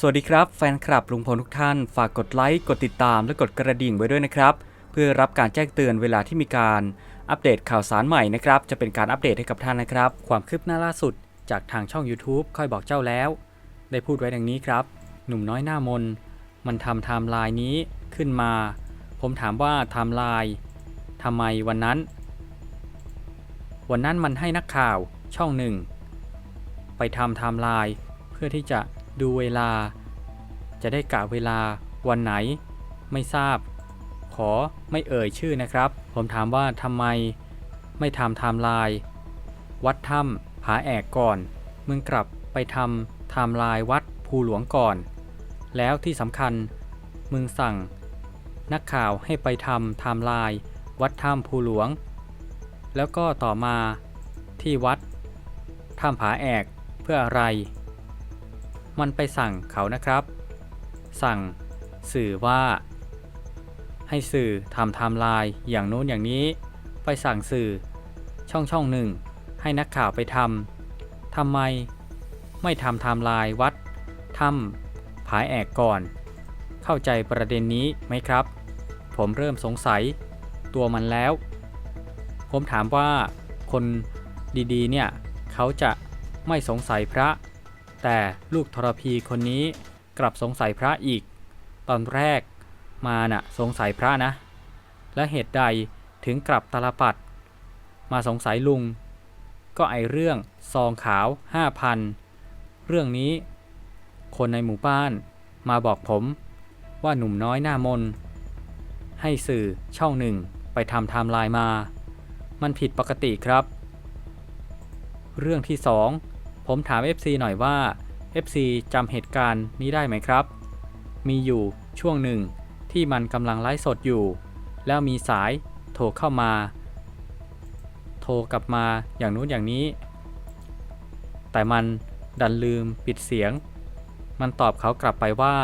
สวัสดีครับแฟนคลับลุงพลทุกท่าน ฝากกดไลค์ กดติดตามและกดกระดิ่งไว้ด้วยนะครับ เพื่อรับการแจ้งเตือนเวลาที่มีการอัปเดตข่าวสารใหม่นะครับ จะเป็นการอัปเดตให้กับท่านนะครับ ความคืบหน้าล่าสุด จากทางช่อง YouTube ค่อยบอกเจ้าแล้ว ได้พูดไว้ดังนี้ครับ หนุ่มน้อยหน้ามน มันทำไทม์ไลน์นี้ขึ้นมา ผมถามว่าไทม์ไลน์ทำไมวันนั้น วันนั้นมันให้นักข่าวช่องหนึ่งไปทำไทม์ไลน์เพื่อที่จะ ดูเวลา จะได้กะเวลาวันไหน ไม่ทราบ ขอไม่เอ่ยชื่อนะครับ ผมถามว่าทำไมไม่ทำไทม์ไลน์วัดถ้ำผาแอกก่อน มึงกลับไปทำไทม์ไลน์วัดภูหลวงก่อน แล้วที่สำคัญมึงสั่ง นักข่าวให้ไปทำไทม์ไลน์วัดถ้ำภูหลวง แล้วก็ต่อมาที่วัดถ้ำผาแอกเพื่ออะไร มันไปสั่งเขานะครับ สั่งสื่อว่า ให้สื่อทำไทม์ไลน์อย่างโน้นอย่างนี้ ไปสั่งสื่อ ช่องช่องหนึ่ง ให้นักข่าวไปทำทำไม ไม่ทำไทม์ไลน์วัดถ้ำผายแอกก่อน เข้าใจประเด็นนี้ไหมครับ ผมเริ่มสงสัยตัวมันแล้ว ผมถามว่าคนดีๆเนี่ย เขาจะไม่สงสัยพระ แต่ลูกทรพีคนนี้กลับสงสัยพระอีก ตอนแรกมาน่ะสงสัยพระนะ และเหตุใดถึงกลับตาลปัด มาสงสัยลุง ก็ไอเรื่องซองขาว5,000เรื่องนี้ คนในหมู่บ้านมาบอกผมว่าหนุ่มน้อยหน้ามน ให้สื่อช่องหนึ่งไปทำไทม์ไลน์มา มันผิดปกติครับ เรื่องที่2 ผมถาม FC หน่อยว่า FC จำเหตุการณ์นี้ได้ไหมครับ มีอยู่ช่วงหนึ่งที่มันกำลังไลฟ์สดอยู่ แล้วมีสายโทรเข้ามา โทรกลับมาอย่างนู้นอย่างนี้ แต่มันดันลืมปิดเสียง มันตอบเขากลับไปว่า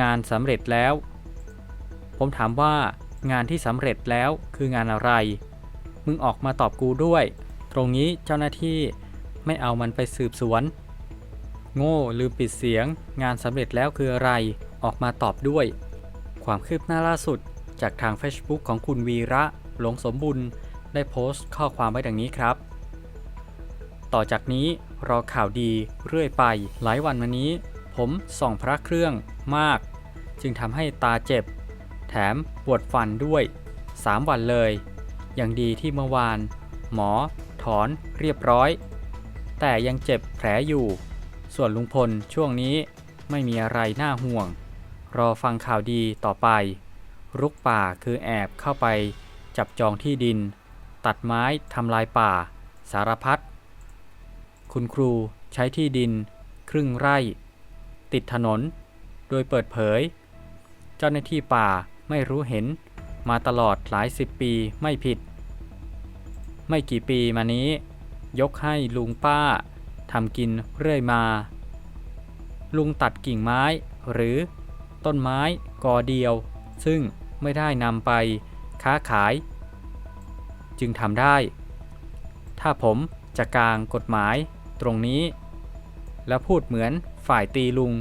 งานสำเร็จแล้ว ผมถามว่างานที่สำเร็จแล้วคืองานอะไร มึงออกมาตอบกูด้วย ตรงนี้เจ้าหน้าที่ ไม่เอามันไปสืบสวน โง่ลืมปิดเสียง งานสำเร็จแล้วคืออะไร ออกมาตอบด้วย ความคืบหน้าล่าสุด จากทาง Facebook ของคุณวีระ หลงสมบุญ ได้โพสต์ข้อความไว้ดังนี้ครับ ต่อจากนี้รอข่าวดีเรื่อยไป หลายวันมานี้ ผมส่องพระเครื่องมาก จึงทำให้ตาเจ็บ แถมปวดฟันด้วย 3 วันเลย อย่างดีที่เมื่อวาน หมอ ถอนเรียบร้อย แต่ยังเจ็บแผลอยู่ ส่วนลุงพลช่วงนี้ไม่มีอะไรน่าห่วง รอฟังข่าวดีต่อไป รุกป่าคือแอบเข้าไป จับจองที่ดิน ตัดไม้ทำลายป่า สารพัด คุณครูใช้ที่ดิน ครึ่งไร่ ติดถนน โดยเปิดเผย เจ้าหน้าที่ป่าไม่รู้เห็น มาตลอดหลายสิบปีไม่ผิด ไม่กี่ปีมานี้ ยกให้ลุงป้าทำกินเรื่อยมา ลุงตัดกิ่งไม้หรือต้นไม้กอเดียว ซึ่งไม่ได้นำไปค้าขาย จึงทำได้ ถ้าผมจะกลางกฎหมายตรงนี้ แล้วพูดเหมือนฝ่ายตีลุง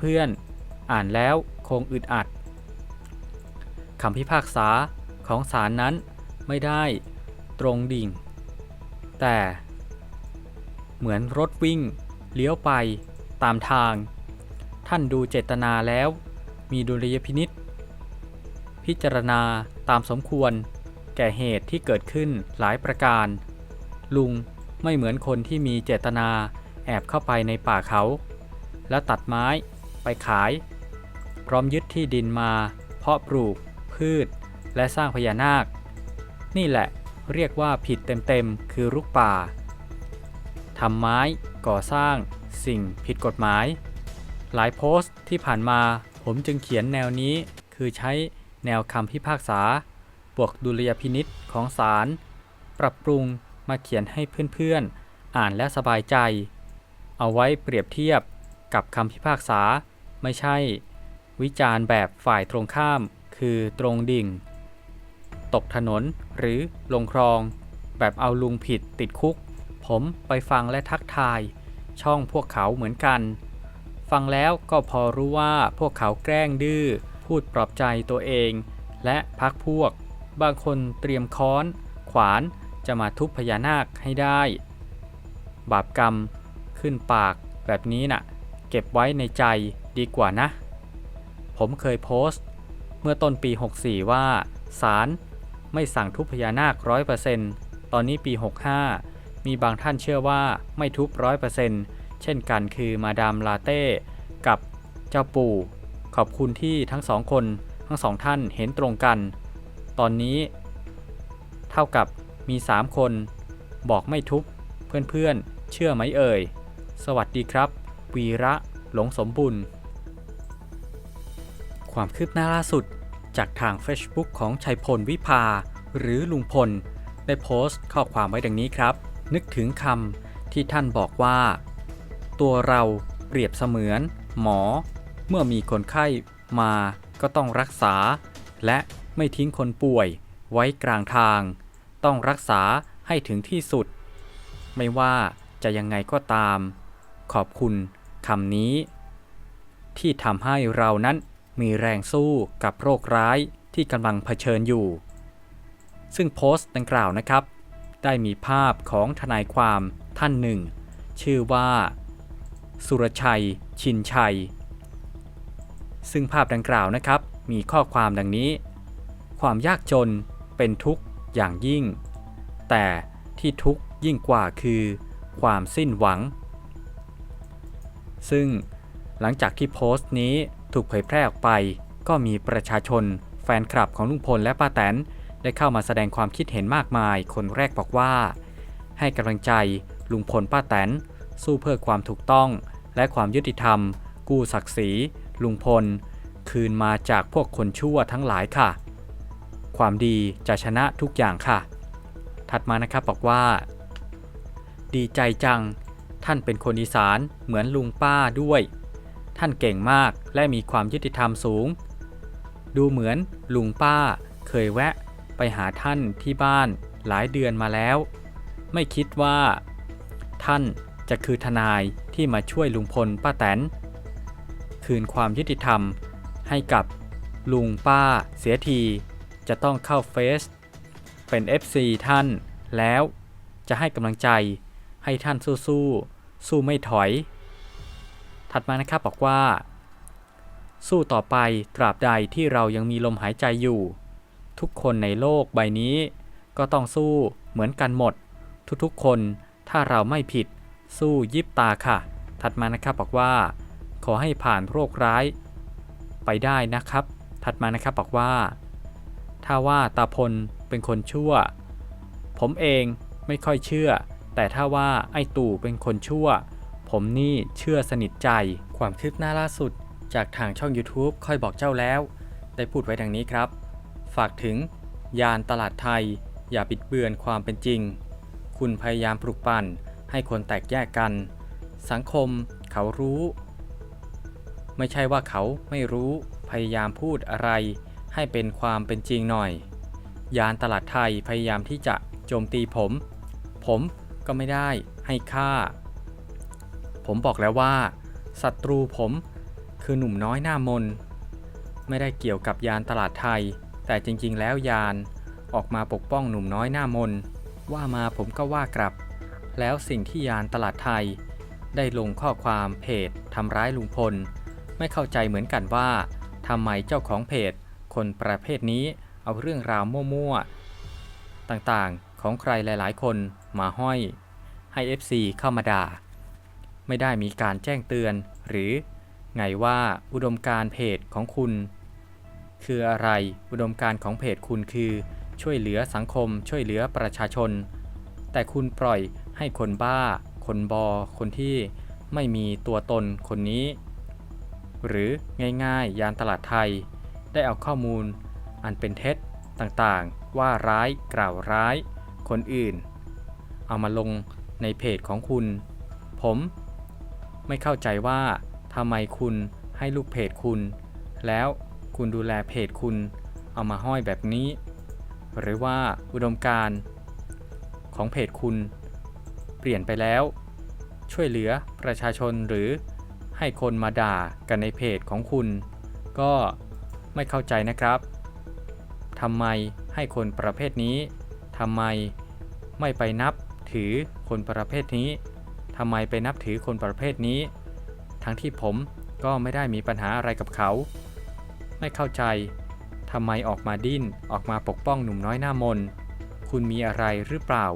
เพื่อนๆ อ่านแล้วคงอึดอัดคำพิพากษาของศาลนั้นไม่ได้ตรงดิ่ง แต่เหมือนรถวิ่ง เลี้ยวไปตามทาง ท่านดูเจตนาแล้ว มีดุลยพินิษพิจารณาตามสมควร แก่เหตุที่เกิดขึ้นหลายประการ ลุงไม่เหมือนคนที่มีเจตนาแอบเข้าไปในป่าเขา แล้วตัดไม้ไปขาย พร้อมยึดที่ดินมา เพาะปลูก พืช และสร้างพญานาค นี่แหละ เรียกว่าผิดเต็มๆ คือรุกป่าทำไม้ก่อสร้าง สิ่งผิดกฎหมาย หลายโพสต์ที่ผ่านมาผมจึงเขียนแนวนี้ คือใช้แนวคำพิพากษา บวกดุลยพินิษของศาลปรับปรุงมาเขียนให้เพื่อนๆ อ่านและสบายใจ เอาไว้เปรียบเทียบกับคำพิพากษา ไม่ใช่ วิจารณ์แบบฝ่ายตรงข้าม คือตรงดิ่ง ตกถนนหรือลงคลอง แบบเอาลุงผิดติดคุก ผมไปฟังและทักทาย ช่องพวกเขาเหมือนกัน ฟังแล้วก็พอรู้ว่าพวกเขาแกล้งดื้อ พูดปลอบใจตัวเอง และพักพวก บางคนเตรียมค้อน ขวานจะมาทุบพญานาคให้ได้ บาปกรรมขึ้นปากแบบนี้น่ะ เก็บไว้ในใจดีกว่านะ ผมเคยโพสต์ เมื่อต้นปี 64 ว่าศาล ไม่สั่งทุบพญานาคร้อยเปอร์เซ็นต์ตอนนี้ปี 65 มีบางท่านเชื่อว่าไม่ทุบร้อยเปอร์เซ็นต์เช่นกันคือมาดามลาเต้กับเจ้าปู่ ขอบคุณที่ทั้งสองคนทั้งสองท่านเห็นตรงกัน ตอนนี้ เท่ากับมี 3 คน บอกไม่ทุบเพื่อนๆเชื่อไหมเอ่ย สวัสดีครับ วีระหลงสมบุญความคืบหน้าล่าสุด จากทาง Facebook ของชัยพลวิภา หรือลุงพล ได้โพสต์ข้อความไว้ดังนี้ครับ นึกถึงคำที่ท่านบอกว่า ตัวเราเปรียบเสมือน หมอ เมื่อมีคนไข้มาก็ต้องรักษา และไม่ทิ้งคนป่วยไว้กลางทาง ต้องรักษาให้ถึงที่สุด ไม่ว่าจะยังไงก็ตาม ขอบคุณคำนี้ ที่ทำให้เรานั้น มีแรงสู้กับโรคร้ายที่กำลังเผชิญอยู่ ซึ่งโพสต์ดังกล่าวนะครับ ได้มีภาพของทนายความท่านหนึ่ง ชื่อว่า สุรชัย ชินชัย ซึ่งภาพดังกล่าวนะครับ มีข้อความดังนี้ ความยากจนเป็นทุกข์อย่างยิ่ง แต่ที่ทุกข์ยิ่งกว่าคือความสิ้นหวัง ซึ่งหลังจากที่โพสต์นี้ ถูกเผยแพร่ออกไป ก็มีประชาชน แฟนคลับของลุงพลและป้าแตนได้เข้ามาแสดงความคิดเห็นมากมาย คนแรกบอกว่า ให้กำลังใจลุงพลป้าแตนสู้เพื่อความถูกต้อง และความยุติธรรม กู้ศักดิ์ศรีลุงพล คืนมาจากพวกคนชั่วทั้งหลายค่ะ ความดีจะชนะทุกอย่างค่ะ ถัดมานะครับบอกว่า ดีใจจัง ท่านเป็นคนอีสานเหมือนลุงป้าด้วย ท่านเก่งมากและมีความยุติธรรมสูง ดูเหมือนลุงป้าเคยแวะไปหาท่านที่บ้านหลายเดือนมาแล้ว ไม่คิดว่า ท่านจะคือทนายที่มาช่วยลุงพลป้าแตน คืนความยุติธรรมให้กับลุงป้าเสียทีจะต้องเข้าเฟซเป็น FC ท่านแล้วจะให้กำลังใจให้ท่านสู้ๆสู้ไม่ถอย ถัดมานะครับบอกว่า สู้ต่อไปตราบใดที่เรายังมีลมหายใจอยู่ ทุกคนในโลกใบนี้ ก็ต้องสู้เหมือนกันหมด ทุกๆคนถ้าเราไม่ผิด สู้ยิบตาค่ะ ถัดมานะครับบอกว่า ขอให้ผ่านโรคร้าย ไปได้นะครับ ถัดมานะครับบอกว่า ถ้าว่าตาพลเป็นคนชั่ว ผมเองไม่ค่อยเชื่อ แต่ถ้าว่าไอ้ตู่เป็นคนชั่ว ผมนี่เชื่อสนิทใจ ความคืบหน้าล่าสุด จากทางช่อง YouTube ค่อยบอกเจ้าแล้ว ได้พูดไว้ดังนี้ครับ ฝากถึง ยานตลาดไทย อย่าบิดเบือนความเป็นจริง คุณพยายามปลุกปั่นให้คนแตกแยกกัน สังคมเขารู้ ไม่ใช่ว่าเขาไม่รู้พยายามพูดอะไรให้เป็นความเป็นจริงหน่อย ยานตลาดไทยพยายามที่จะโจมตีผม ผมก็ไม่ได้ให้ค่า ผมบอกแล้วว่าศัตรูผมคือหนุ่มน้อยหน้ามน ไม่ได้เกี่ยวกับยานตลาดไทย แต่จริงๆ แล้วยานออกมาปกป้องหนุ่มน้อยหน้ามน ว่ามาผมก็ว่ากลับ แล้วสิ่งที่ยานตลาดไทย ได้ลงข้อความเพจทำร้ายลุงพล ไม่เข้าใจเหมือนกันว่าทำไมเจ้าของเพจ คนประเภทนี้เอาเรื่องราวมั่วๆ ต่างๆ ของใครหลายๆ คนมาห้อย ให้ FC เข้ามาด่า ไม่ได้มีการแจ้งเตือน หรือไงว่าอุดมการเพจของคุณ คืออะไรอุดมการของเพจคุณคือ ช่วยเหลือสังคม ช่วยเหลือประชาชน แต่คุณปล่อยให้คนบ้า คนบอ คนที่ไม่มีตัวตนคนนี้ หรือง่ายๆ ยานตลาดไทย ได้เอาข้อมูล อันเป็นเท็จต่างๆ ว่าร้ายกล่าวร้าย คนอื่น เอามาลงในเพจของคุณ ผม ไม่เข้าใจว่าทำไมคุณให้ลูกเพจคุณ แล้วคุณดูแลเพจคุณ เอามาห้อยแบบนี้ หรือว่าอุดมการของเพจคุณ เปลี่ยนไปแล้ว ช่วยเหลือประชาชนหรือให้คนมาด่ากันในเพจของคุณ ก็ไม่เข้าใจนะครับทำไมให้คนประเภทนี้ทำไมไม่ไปนับถือคนประเภทนี้ ทำไมไปนับถือคนประเภทนี้ ทั้งที่ผมก็ไม่ได้มีปัญหาอะไรกับเขา ไม่เข้าใจทำไมออกมาดิ้นออกมาปกป้องหนุ่มน้อยหน้ามน คุณมีอะไรหรือเปล่า